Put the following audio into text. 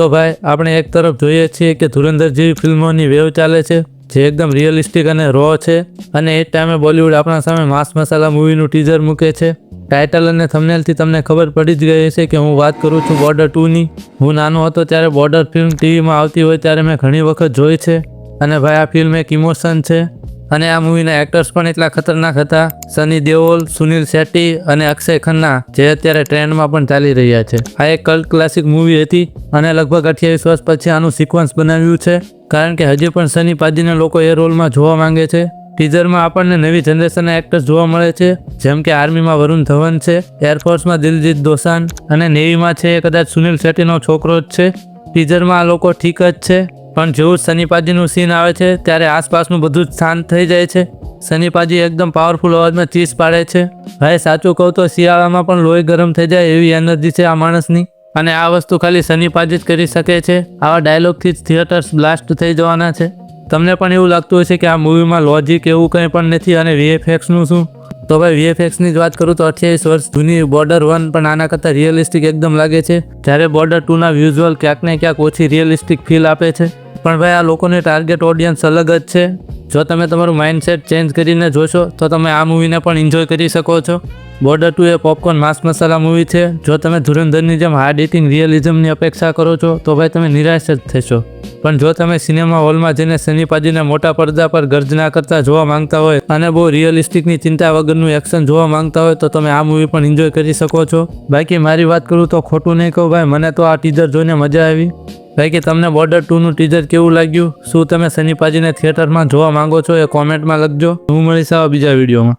તો ભાઈ, આપણે એક તરફ જોઈએ છીએ કે ધુરંધર જેવી ફિલ્મોની વેવ ચાલે છે, જે એકદમ રિયલિસ્ટિક અને રો છે અને એ ટાઈમે બોલિવૂડ આપણા સામે માસ મસાલા મૂવીનું ટીઝર મૂકે છે. ટાઇટલ અને થંબનેલથી તમને ખબર પડી જ ગઈ છે કે હું વાત કરું છું બોર્ડર ટુની હું નાનો હતો ત્યારે બોર્ડર ફિલ્મ ટીવીમાં આવતી હોય ત્યારે મેં ઘણી વખત જોઈ છે અને ભાઈ, આ ફિલ્મ એક ઇમોશન છે. અને આ મૂવીના એક્ટર્સ પણ એટલા ખતરનાક હતા. સની દેઓલ, સુનિલ શેટ્ટી અને અક્ષય ખન્ના, જે અત્યારે ટ્રેન્ડમાં પણ ચાલી રહ્યા છે. આ એક કલ્ટ ક્લાસિક મૂવી હતી અને લગભગ અઠ્યાવીસ વર્ષ પછી આનું સિક્વન્સ બનાવ્યું છે. કારણ કે હજી પણ સની પાજીના લોકો એ રોલમાં જોવા માંગે છે. ટીઝરમાં આપણને નવી જનરેશનના એક્ટર્સ જોવા મળે છે. જેમ કે આર્મીમાં વરુણ ધવન છે એરફોર્સમાં દિલજીત દોસાન અને નેવીમાં છે એ કદાચ સુનિલ શેટ્ટીનો છોકરો જ છે. ટીઝરમાં આ લોકો ઠીક જ છે. પણ જેવું શનિપાજીનું સીન આવે છે, ત્યારે આસપાસનું બધું જ શાંત થઈ જાય છે. શનિપાજી એકદમ પાવરફુલ અવાજમાં ચીસ પાડે છે. ભાઈ, સાચું કહું તો શિયાળામાં પણ લોહી ગરમ થઈ જાય એવી એનર્જી છે આ માણસની. અને આ વસ્તુ ખાલી શનિપાજી જ કરી શકે છે. આવા ડાયલોગથી જ થિયેટર્સ બ્લાસ્ટ થઈ જવાના છે. તમને પણ એવું લાગતું હશે કે આ મૂવીમાં લોજિક એવું કંઈ પણ નથી અને વીએફએક્સનું શું? તો ભાઈ વીએફએક્સની જ વાત કરું તો અઠ્યાવીસ વર્ષ જૂની બોર્ડર વન પણ આના કરતાં રિયલિસ્ટિક એકદમ લાગે છે. જ્યારે બોર્ડર ટુના વિઝ્યુઅલ ક્યાંક ને ક્યાંક ઓછી રિયલિસ્ટિક ફીલ આપે છે. પણ ભાઈ, આ લોકોને ટાર્ગેટ ઓડિયન્સ અલગ જ છે. જો તમે તમારું માઇન્ડસેટ ચેન્જ કરીને જોશો, તો તમે આ મૂવીને પણ એન્જોય કરી શકો છો. બોર્ડર ટુ એ પોપકોર્ન માસ મસાલા મૂવી છે. જો તમે ધુરંધરની જેમ હાર્ડ ઇટિંગ રિયલિઝમની અપેક્ષા કરો છો, તો ભાઈ તમે નિરાશ જ થશો. પણ જો તમે સિનેમા હોલમાં જઈને શનિપાજીને મોટા પડદા પર ગર્જના કરતા જોવા માંગતા હોય અને બહુ રિયલિસ્ટિકની ચિંતા વગરનું એક્શન જોવા માંગતા હોય, તો તમે આ મૂવી પણ એન્જોય કરી શકો છો. બાકી મારી વાત કરું તો ખોટું નહીં કહું ભાઈ, મને તો આ ટીઝર જોઈને મજા આવી. ભાઈ કે તમને બોર્ડર ટુનું ટીઝર કેવું લાગ્યું? શું તમે સનીપાજીને થિયેટરમાં જોવા માંગો છો એ કોમેન્ટમાં લખજો. હું મળીશ આવા બીજા વિડીયોમાં